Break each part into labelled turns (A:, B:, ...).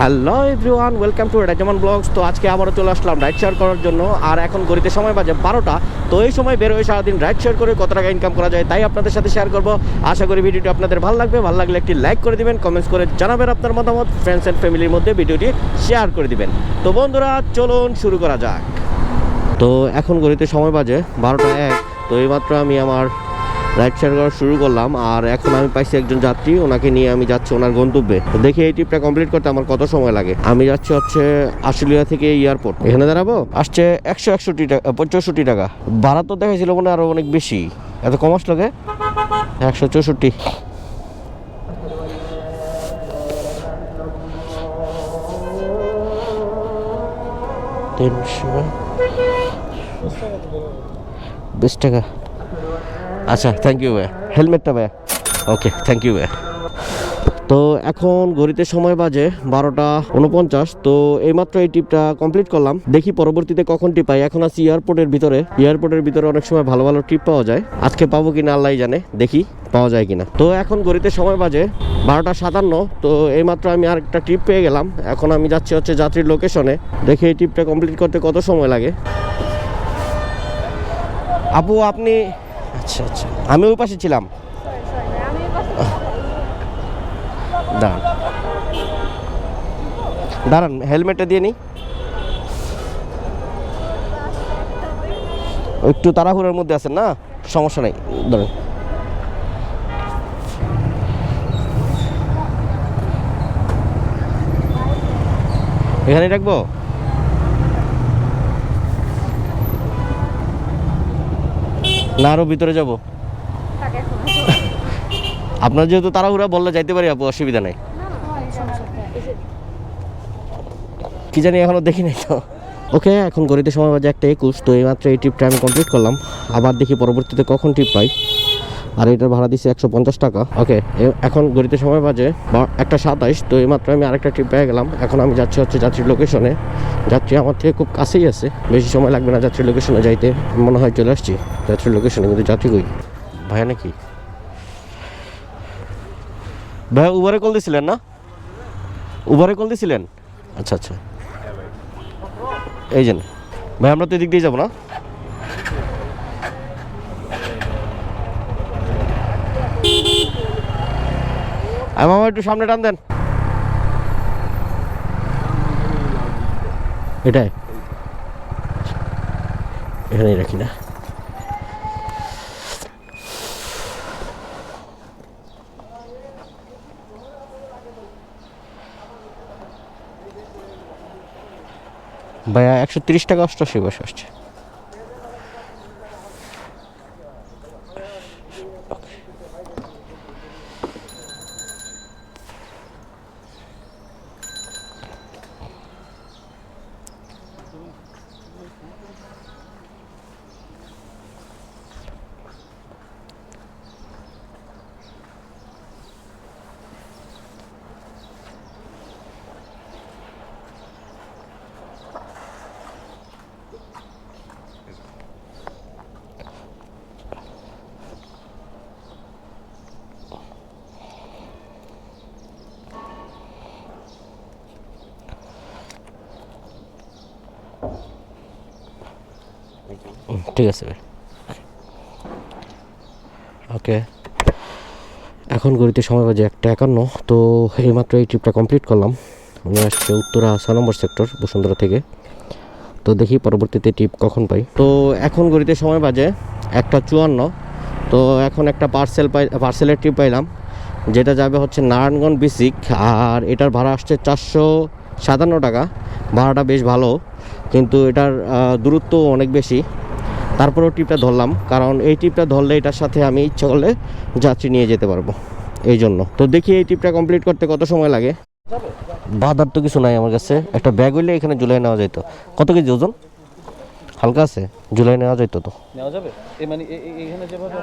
A: Hello everyone welcome to Rajaman blogs তো আজকে আবারও চলে আসলাম রাইড শেয়ার করার জন্য। আর এখন ঘড়িতে সময় বাজে বারোটা। তো এই সময় বেরোয় সারাদিন রাইড শেয়ার করে কত টাকা ইনকাম করা যায় তাই আপনাদের সাথে শেয়ার করব। আশা করি ভিডিওটি আপনাদের ভালো লাগবে। ভালো লাগলে একটি লাইক করে দিবেন কমেন্টস করে জানাবেন আপনার মতামত। ফ্রেন্ডস অ্যান্ড ফ্যামিলির মধ্যে ভিডিওটি শেয়ার করে দিবেন। তো বন্ধুরা, চলুন শুরু করা যাক। তো এখন ঘড়িতে সময় বাজে বারোটা এক। তো এইমাত্র আমি আমার রাইড শেয়ার করা শুরু করলাম, আর এখন আমি পাইছি একজন যাত্রী, ওনাকে নিয়ে আমি যাচ্ছি ওনার গন্তব্যে। তো দেখি এই ট্রিপটা কমপ্লিট করতে আমার কত সময় লাগে। আমি যাচ্ছি হচ্ছে আশুলিয়া থেকে এয়ারপোর্ট এখানে দাঁড়াবো? আসছে একশো একষট্টি টাকা পঁয়ষট্টি টাকা। ভাড়া তো দেখাইছিল মনে হয় আরও অনেক বেশি। এত কম আসলো গে? একশো চৌষট্টি। তিনশো। বিশ টাকা। আচ্ছা থ্যাংক ইউ ভাইয়া। হেলমেটটা ভাইয়া। ওকে থ্যাংক ইউ ভাইয়া। তো এখন ঘড়িতে সময় বাজে বারোটা উনপঞ্চাশ, তো এইমাত্র এই ট্রিপটা কমপ্লিট করলাম। দেখি পরবর্তীতে কখন ট্রিপ পাই। এখন আছি এয়ারপোর্টের ভিতরে। এয়ারপোর্টের ভিতরে অনেক সময় ভালো ভালো ট্রিপ পাওয়া যায়। আজকে পাবো কিনা আল্লাহ জানে। দেখি পাওয়া যায় কিনা। তো এখন ঘড়িতে সময় বাজে বারোটা সাতান্ন, তো এইমাত্র আমি আরেকটা ট্রিপ পেয়ে গেলাম। এখন আমি যাচ্ছি হচ্ছে যাত্রীর লোকেশনে দেখি এই ট্রিপটা কমপ্লিট করতে কত সময় লাগে। আপু, আপনি আচ্ছা আচ্ছা। আমি ওই পাশে ছিলাম। দাঁড়ান। দাঁড়ান, হেলমেটটা দিয়ে নিই একটু তাড়াহুড়োর মধ্যে আছেন না? সমস্যা নেই দাঁড়ান এখানে রাখব? না আরও ভিতরে যাব। আপনার যেহেতু তাড়াহুড়া, বললে যাইতে পারি আপু, অসুবিধা নাই। কি জানি এখনও দেখি নাই তো। ওকে, এখন গড়িতে সময় বাজে একটা একুশ, তো এইমাত্র এই ট্রিপটা আমি কমপ্লিট করলাম। আবার দেখি পরবর্তীতে কখন ট্রিপ পাই আর এটার ভাড়া দিচ্ছে একশো পঞ্চাশ টাকা। ওকে। এখন গড়িতে সময় বাজে বা- একটা সাতাইশ তো এইমাত্র আমি আরেকটা ট্রিপ পেয়ে গেলাম। এখন আমি যাচ্ছি হচ্ছে যাত্রীর লোকেশনে যাত্রী আমার থেকে খুব কাছেই আছে। বেশি সময় লাগবে না যাত্রীর লোকেশনে যাইতে। মনে হয় চলে আসছি যাত্রীর লোকেশনে কিন্তু যাত্রী কই? ভাইয়া নাকি? ভাইয়া উবারে কল দিছিলেন না? উবারে কল দিছিলেন? আচ্ছা আচ্ছা। এই যে ভাই আমরা তো এদিক দিয়ে যাব না? মামা, একটু সামনে টান দেন। এটাই। এখানেই রাখি না। ভাইয়া, একশো তিরিশ টাকা অষ্টআশি বসে আসছে। ঠিক আছে ওকে এখন গড়িতে সময় বাজে একটা একান্ন, তো এইমাত্র এই ট্রিপটা কমপ্লিট করলাম। আমি আসছে উত্তরা ছয় নম্বর সেক্টর বসুন্ধরা থেকে। তো দেখি পরবর্তীতে ট্রিপ কখন পাই। তো এখন গড়িতে সময় বাজে একটা চুয়ান্ন, তো এখন একটা পার্সেল পাই পার্সেলের ট্রিপ পাইলাম, যেটা যাবে হচ্ছে নারায়ণগঞ্জ বিসিক আর এটার ভাড়া আসছে চারশো সাতান্ন টাকা। ভাড়াটা বেশ ভালো, কিন্তু এটার দূরত্ব অনেক বেশি। তারপরেও ট্রিপটা ধরলাম কারণ এই ট্রিপটা ধরলে এটার সাথে আমি ইচ্ছা করলে যাত্রী নিয়ে যেতে পারব এই জন্য। তো দেখি এই ট্রিপটা কমপ্লিট করতে কত সময় লাগে? বাধার তো কিছু নাই আমার কাছে। একটা ব্যাগ হইলে এখানে জুলাই নেওয়া যেত কত কেজি ওজন? হালকা আছে জুলাই নেওয়া যেত তো।
B: নেওয়া যাবে? মানে এখানে যেভাবে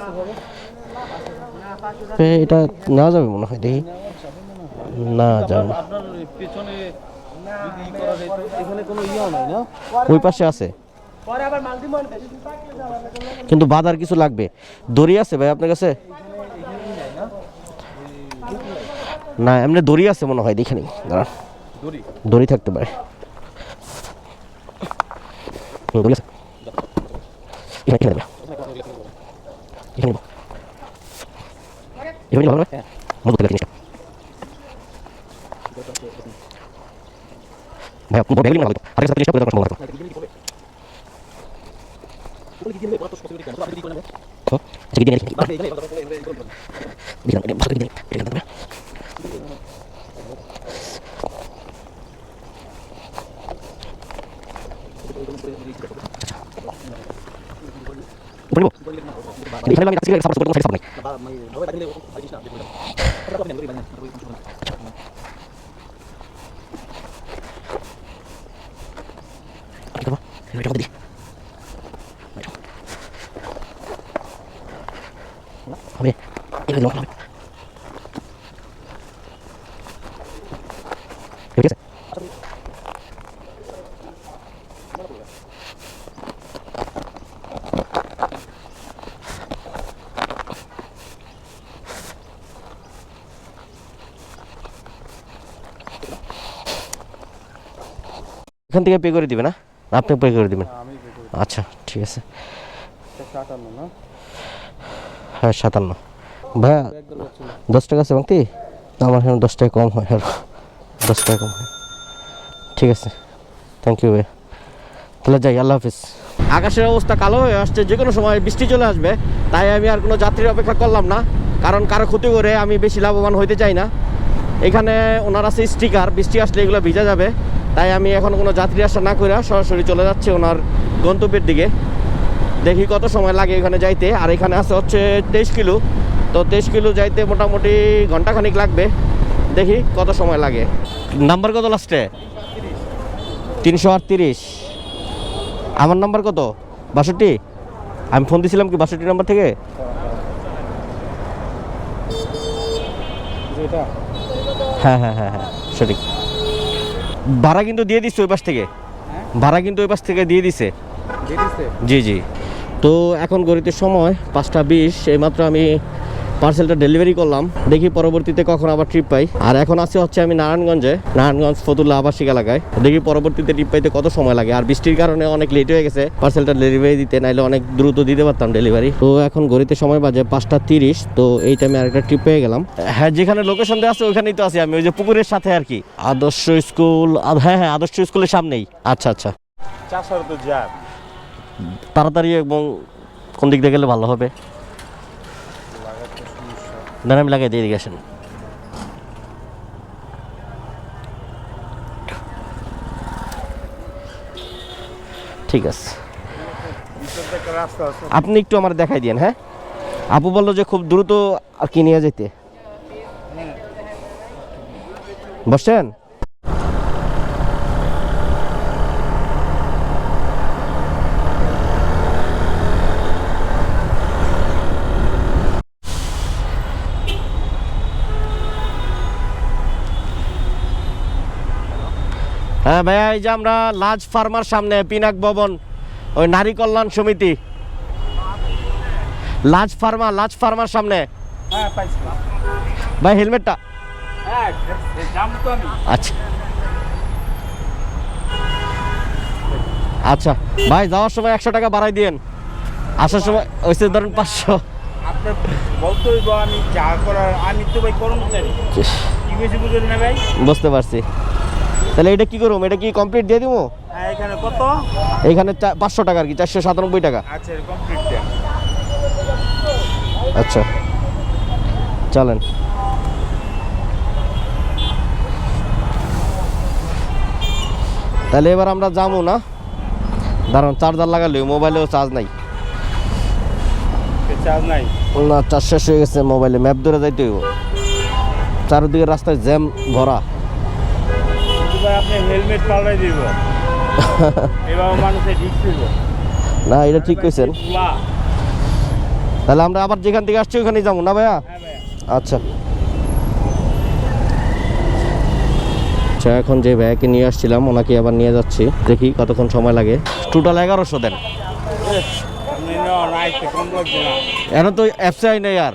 A: এটা নেওয়া যাবে মনে হয় দেখি। না যাবে
B: আপনার পেছনে যদি করা যায় এখানে কোনো ইয়েও নাই না?
A: ওই পাশে আছে। কিন্তু বাধার কিছু লাগবে। দড়ি আছে ভাই আপনার কাছে? না এমনি দড়ি আছে মনে হয় দেখে নিই। দাঁড়ান।
B: দড়ি?
A: দড়ি থাকতে পারে। হুম, দড়ি আছে। এখানে এখানে দেবে এখানে দেবো এখানে ভালো হবে মজবুত লাগে জিনিসটা। ভাই আপনি ব্যাগ নিয়ে ভালো আরেক সাথে জিনিসটা করে দেওয়ার সম্ভব হতো হ্যাঁ আচ্ছা কি দিয়ে দিলাম এটা ভালো করে দিলাম এটা দেবে বলব এখানে আমি কাছে সাপোর্ট করতে সাপোর্ট নাই কি করব এটা দিই হবে হবে ঠিক আছে। এখান থেকে পে করে দিবে না? আপনি পে করে দিবেন।
B: আমি পে করি
A: আচ্ছা ঠিক আছে।
B: একশো আটান্ন না?
A: হ্যাঁ সাতান্ন। ভাইয়া, দশ টাকা আছে বাংতি আমার এখানে দশ টাকা কম হয় আর দশ টাকা কম হয়। ঠিক আছে। থ্যাংক ইউ ভাই তাহলে যাই, আল্লাহ হাফিজ। আকাশের অবস্থা কালো হয়ে আসছে, যে কোনো সময় বৃষ্টি চলে আসবে, তাই আমি আর কোনো যাত্রীর অপেক্ষা করলাম না, কারণ কারও ক্ষতি করে আমি বেশি লাভবান হইতে চাই না। এখানে ওনার আছে স্টিকার, বৃষ্টি আসলে এগুলো ভিজা যাবে, তাই আমি এখন কোনো যাত্রী আসা না করে সরাসরি চলে যাচ্ছি ওনার গন্তব্যের দিকে। দেখি কত সময় লাগে এখানে যাইতে, আর এখানে আছে হচ্ছে তেইশ কিলো। তো তেইশ কিলো যাইতে মোটামুটি ঘন্টাখানিক লাগবে। দেখি কত সময় লাগে। নাম্বার কত লাস্টে? তিনশো আটত্রিশ। আমার নাম্বার কত? বাষট্টি? আমি ফোন দিছিলাম কি বাষট্টি নাম্বার থেকে? হ্যাঁ হ্যাঁ হ্যাঁ হ্যাঁ সঠিক। ভাড়া কিন্তু দিয়ে দিচ্ছে ওই পাশ থেকে।
B: হ্যাঁ?
A: ভাড়া কিন্তু ওই পাশ থেকে দিয়ে দিছে? জি জি। তো এখন গড়িতে সময় পাঁচটা বিশ এইমাত্র আমি পার্সেলটা ডেলিভারি করলাম। দেখি পরবর্তীতে কখন আবার ট্রিপ পাই। আর এখন আছে হচ্ছে আমি নারায়ণগঞ্জে নারায়ণগঞ্জ ফতুল্লা আবাসিক এলাকায়। দেখি পরবর্তীতে ট্রিপ পাইতে কত সময় লাগে। আর বৃষ্টির কারণে অনেক লেট হয়ে গেছে। পার্সেলটা ডেলিভারি দিতে নাইলে অনেক দ্রুত দিতে পারতাম ডেলিভারি তো এখন গড়িতে সময় বাজে পাঁচটা তিরিশ। তো এই টাইমে আরেকটা ট্রিপ পেয়ে গেলাম। হ্যাঁ যেখানে লোকেশন দেওয়া আছে ওইখানেই তো আছি আমি। ওই যে পুকুরের সাথে আর কি। আদর্শ স্কুল হ্যাঁ হ্যাঁ আদর্শ স্কুলের সামনেই। আচ্ছা আচ্ছা। তাড়াতাড়ি এবং কোন দিক দিয়ে গেলে ভালো হবে? দাঁড়া লাগাই দিয়ে গেছেন ঠিক আছে। আপনি একটু আমার দেখাই দিন হ্যাঁ? আপু বলল যে খুব দ্রুত আর কি নিয়ে যেতে বসছেন? হ্যাঁ ভাইয়া এই যে আমরা লাজ ফার্মার সামনে পিনাক ভবন ওই নারী কল্যাণ সমিতি। লাজ ফার্মা লাজ ফার্মার সামনে।
B: হ্যাঁ
A: ভাই হেলমেটটা।
B: হ্যাঁ
A: আচ্ছা। আচ্ছা ভাই যাওয়ার সময় একশো টাকা বাড়াই দিয়েন। আসার সময় ওইসে ধরেন পাঁচশো। বুঝতে পারছি। তাহলে এটা কি করব? এটা কি কমপ্লিট দিয়ে দিব?
B: হ্যাঁ এখানে কত?
A: এইখানে চা- পাঁচশো টাকা আর কি চারশো সাতানব্বই টাকা।
B: আচ্ছা কমপ্লিট
A: আচ্ছা। চলেন। তাহলে এবার আমরা যাব না? দাঁড়ান চার্জার লাগালে মোবাইলেও চার্জ নাই।
B: চার্জ নাই?
A: না চার্জ শেষ হয়ে গেছে মোবাইলে ম্যাপ ধরে যাইতে হইব। চারিদিকে রাস্তায় জ্যাম ভরা।
B: হেলমেট পাল্টাই দিব। এবার মানুষের ঠিক ছিল
A: না এটা ঠিক কইছেন। তাহলে আমরা আবার যেখান থেকে আসছি ওখানেই যাব না ভাইয়া?
B: হ্যাঁ
A: আচ্ছা। আচ্ছা এখন যে ব্যাগকে নিয়ে আসছিলাম ওনাকে আবার নিয়ে যাচ্ছি। দেখি কতক্ষণ সময় লাগে। টোটাল এগারোশো দেন। এখন তো অ্যাপসে নাই আর।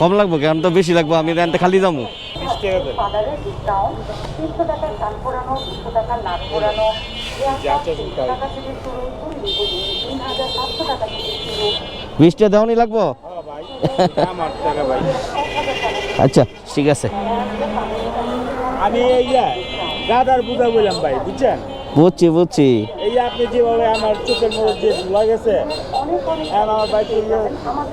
A: কম লাগবো কেন তো বেশি লাগবো আমি খালি যাব।
B: টাকা করে
C: ফাদারের ডিসকাউন্ট তিনশো টাকার কান পোড়ানো দুশো টাকার নাক পোড়ানো
B: যা চাচ্ছেন তাই।
C: টাকা থেকে শুরু তিন হাজার সাতশো টাকা থেকে শুরু।
A: বিশটা দেওয়ানি লাগবো?
B: হ্যাঁ ভাই ভাই।
A: আচ্ছা ঠিক আছে।
B: আমি এই গাদার বুঝা বললাম ভাই বুঝছেন?
A: বুঝছি বুঝছি।
B: এই আপনি যেভাবে আমার চোখের মধ্যে যে ধুলা গেছে আমার বাইক আমার।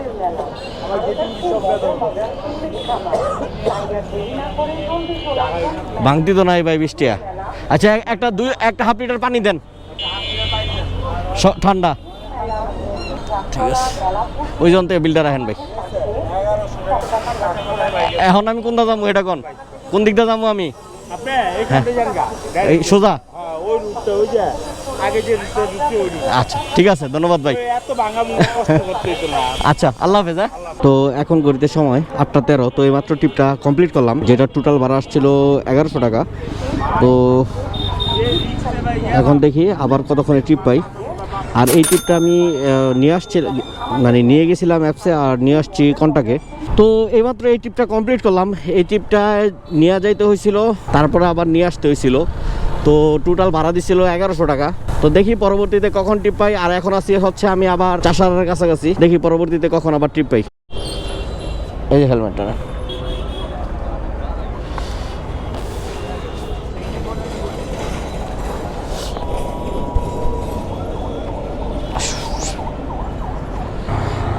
A: ভাঙতি তো নাই ভাই বৃষ্টিয়া। আচ্ছা একটা দুই একটা হাফ লিটার পানি দেন। ঠান্ডা। ঠিক আছে। ওই জন থেকে বিল্ডার আহেন ভাই। এখন আমি কোনটা যাব এটা কোন? কোন দিকটা যাব আমি? সোজা। আচ্ছা ঠিক আছে ধন্যবাদ ভাই। আচ্ছা আল্লাহ হাফেজ হ্যাঁ? তো এখন গড়িতে সময় আটটা তেরো তো এইমাত্র ট্রিপটা কমপ্লিট করলাম। যেটা টোটাল ভাড়া আসছিল এগারোশো টাকা। তো এখন দেখি আবার কতক্ষণে ট্রিপ পাই। আর এই ট্রিপটা আমি নিয়ে আসছি মানে নিয়ে গেছিলাম অ্যাপসে আর নিয়ে আসছি কন্টাকে। তো এইমাত্র এই ট্রিপটা কমপ্লিট করলাম। এই ট্রিপটা নিয়ে যাইতে হয়েছিল তারপরে আবার নিয়ে আসতে হয়েছিল তো টোটাল ভাড়া দিছিল এগারোশো টাকা। তো দেখি পরবর্তীতে কখন ট্রিপ পাই। আর এখন আসি হচ্ছে আমি আবার চাষারের কাছাকাছি। দেখি পরবর্তীতে কখন আবার ট্রিপ পাই। এই যে হেলমেটটা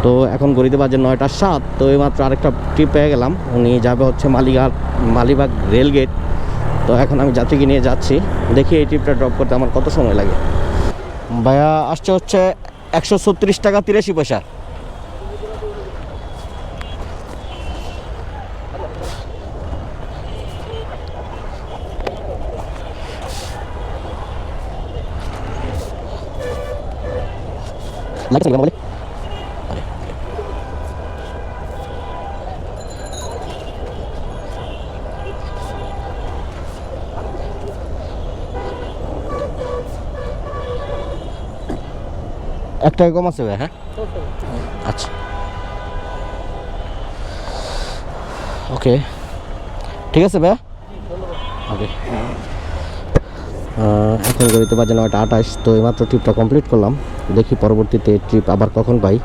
A: তো এখন গড়িতে বাজে নয়টা সাত। তো এইমাত্র আরেকটা ট্রিপ পেয়ে গেলাম। উনি যাবে হচ্ছে মালিঘাট মালিবাগ রেলগেট তো এখন আমি যাত্রীকে নিয়ে যাচ্ছি। দেখি এই ট্রিপটা ড্রপ করতে আমার কত সময় লাগে। ভাইয়া, আসছে হচ্ছে একশো ছত্রিশ টাকা তিরাশি পয়সা। লাগছে বলে এক টাকা কম আছে ভাই হ্যাঁ? আচ্ছা। ওকে। ঠিক আছে ভাই ওকে। এখন গড়িতে বাজে নয়টা আঠাশ, তো এইমাত্র ট্রিপটা কমপ্লিট করলাম। দেখি পরবর্তীতে ট্রিপ আবার কখন পাই।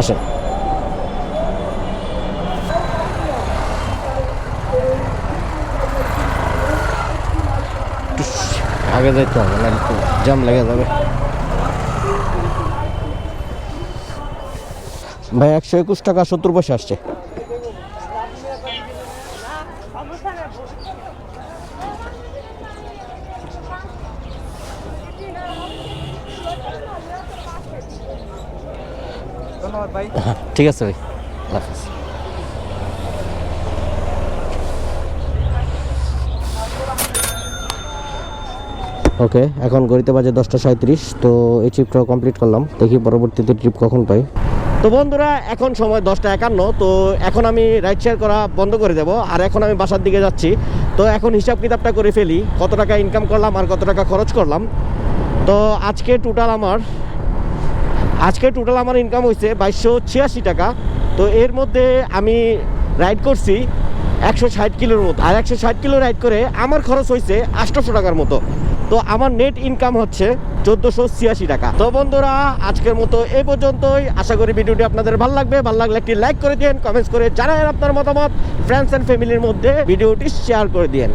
A: আসেন। আগে যাইতে হবে না জাম লেগে যাবে। ভাই একশো একুশ টাকা সত্তর পয়সা আসছে। হ্যাঁ, ঠিক আছে ভাই। আল্লাহ হাফেজ। ওকে, এখন গড়িতে বাজে দশটা সাঁত্রিশ তো এই ট্রিপটা কমপ্লিট করলাম। দেখি পরবর্তীতে ট্রিপ কখন পাই। তো বন্ধুরা, এখন সময় দশটা একান্ন, তো এখন আমি রাইড শেয়ার করা বন্ধ করে দেব, আর এখন আমি বাসার দিকে যাচ্ছি। তো এখন হিসাব কিতাবটা করে ফেলি, কত টাকা ইনকাম করলাম আর কত টাকা খরচ করলাম। তো আজকে টোটাল আমার, আজকে টোটাল আমার ইনকাম হয়েছে বাইশশো ছিয়াশি টাকা। তো এর মধ্যে আমি রাইড করছি একশো ষাট কিলোর মতো, আর একশো ষাট কিলো রাইড করে আমার খরচ হয়েছে আটশোশো টাকার মতো। তো আমার নেট ইনকাম হচ্ছে চোদ্দোশো ছিয়াশি টাকা। তো বন্ধুরা, আজকের মতো এ পর্যন্তই। আশা করি ভিডিওটি আপনাদের ভালো লাগবে। ভালো লাগলে একটি লাইক করে দিন কমেন্টস করে জানান আপনার মতামত ফ্রেন্ডস অ্যান্ড ফ্যামিলির মধ্যে ভিডিওটি শেয়ার করে দিন